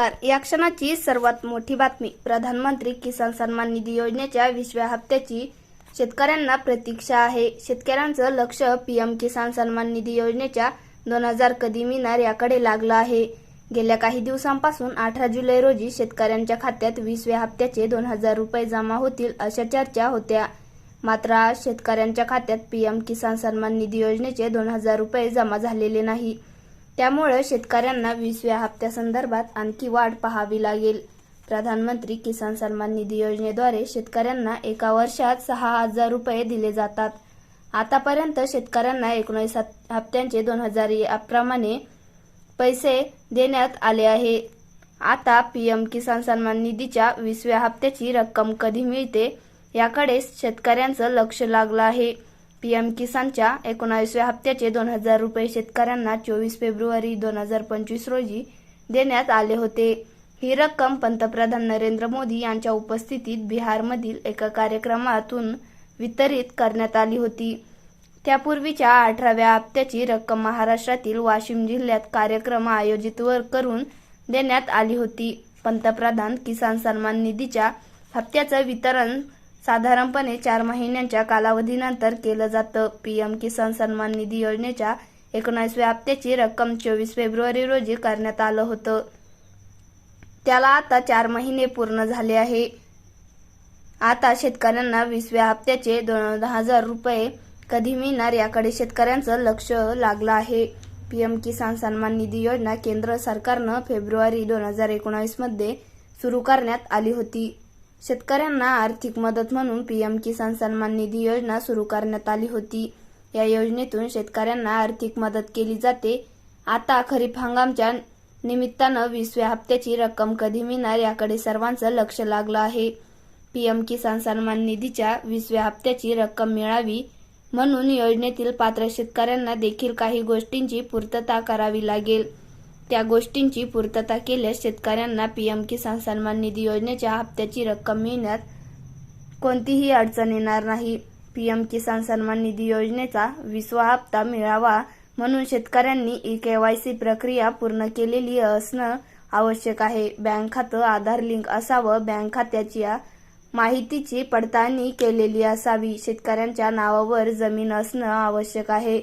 नमस्कार. या क्षणाची सर्वात मोठी बातमी. प्रधानमंत्री किसान सन्मान निधी योजनेच्या विसव्या हप्त्याची शेतकऱ्यांना प्रतीक्षा आहे. शेतकऱ्यांचं लक्ष पीएम किसान सन्मान निधी योजनेच्या दोन हजार कधी मिळणार याकडे लागलं आहे. गेल्या काही दिवसांपासून अठरा जुलै रोजी शेतकऱ्यांच्या खात्यात वीसव्या हप्त्याचे दोन हजार रुपये जमा होतील अशा चर्चा होत्या. मात्र आज शेतकऱ्यांच्या खात्यात पीएम किसान सन्मान निधी योजनेचे दोन हजार रुपये जमा झालेले नाही. त्यामुळे शेतकऱ्यांना वीसव्या हप्त्यासंदर्भात आणखी वाढ पाहावी लागेल. प्रधानमंत्री किसान सन्मान निधी योजनेद्वारे शेतकऱ्यांना एका वर्षात सहा हजार रुपये दिले जातात. आतापर्यंत शेतकऱ्यांना एकोणीस हप्त्यांचे दोन हजार याप्रमाणे पैसे देण्यात आले आहे. आता पीएम किसान सन्मान निधीच्या वीसव्या हप्त्याची रक्कम कधी मिळते याकडे शेतकऱ्यांचं लक्ष लागलं आहे. पीएम किसानच्या एकोणावीसव्या हप्त्याचे दोन हजार रुपये शेतकऱ्यांना चोवीस फेब्रुवारी दोन हजार पंचवीस रोजी देण्यात आले होते. ही रक्कम पंतप्रधान नरेंद्र मोदी यांच्या उपस्थितीत बिहारमधील एका कार्यक्रमातून वितरित करण्यात आली होती. त्यापूर्वीच्या अठराव्या हप्त्याची रक्कम महाराष्ट्रातील वाशिम जिल्ह्यात कार्यक्रम आयोजित करून देण्यात आली होती. पंतप्रधान किसान सन्मान निधीच्या हप्त्याचं वितरण साधारणपणे चार महिन्यांच्या कालावधीनंतर केलं जातं. पीएम किसान सन्मान निधी योजनेच्या एकोणीसव्या हप्त्याची रक्कम चोवीस फेब्रुवारी रोजी करण्यात आलं होतं. त्याला आता चार महिने पूर्ण झाले आहे. आता शेतकऱ्यांना वीसव्या हप्त्याचे दोन हजार रुपये कधी मिळणार याकडे शेतकऱ्यांचं लक्ष लागलं आहे. पीएम किसान सन्मान निधी योजना केंद्र सरकारनं फेब्रुवारी दोन हजार एकोणावीसमध्ये सुरू करण्यात आली होती. शेतकऱ्यांना आर्थिक मदत म्हणून पीएम किसान सन्मान निधी योजना सुरू करण्यात आली होती. या योजनेतून शेतकऱ्यांना आर्थिक मदत केली जाते. आता खरीप हंगामच्या निमित्तानं वीसव्या हप्त्याची रक्कम कधी मिळणार याकडे सर्वांचं लक्ष लागलं आहे. पीएम किसान सन्मान निधीच्या वीसव्या हप्त्याची रक्कम मिळावी म्हणून योजनेतील पात्र शेतकऱ्यांना देखील काही गोष्टींची पूर्तता करावी लागेल. त्या गोष्टींची पूर्तता केल्यास शेतकऱ्यांना पीएम किसान सन्मान निधी योजनेच्या हप्त्याची रक्कम मिळण्यात कोणतीही अडचण येणार नाही. पीएम किसान सन्मान निधी योजनेचा विसवा हप्ता मिळावा म्हणून शेतकऱ्यांनी ई केवायसी प्रक्रिया पूर्ण केलेली असणं आवश्यक आहे. बँक खातं आधार लिंक असावं बँक खात्याची माहितीची पडताळणी केलेली असावी. शेतकऱ्यांच्या नावावर जमीन असणं आवश्यक आहे.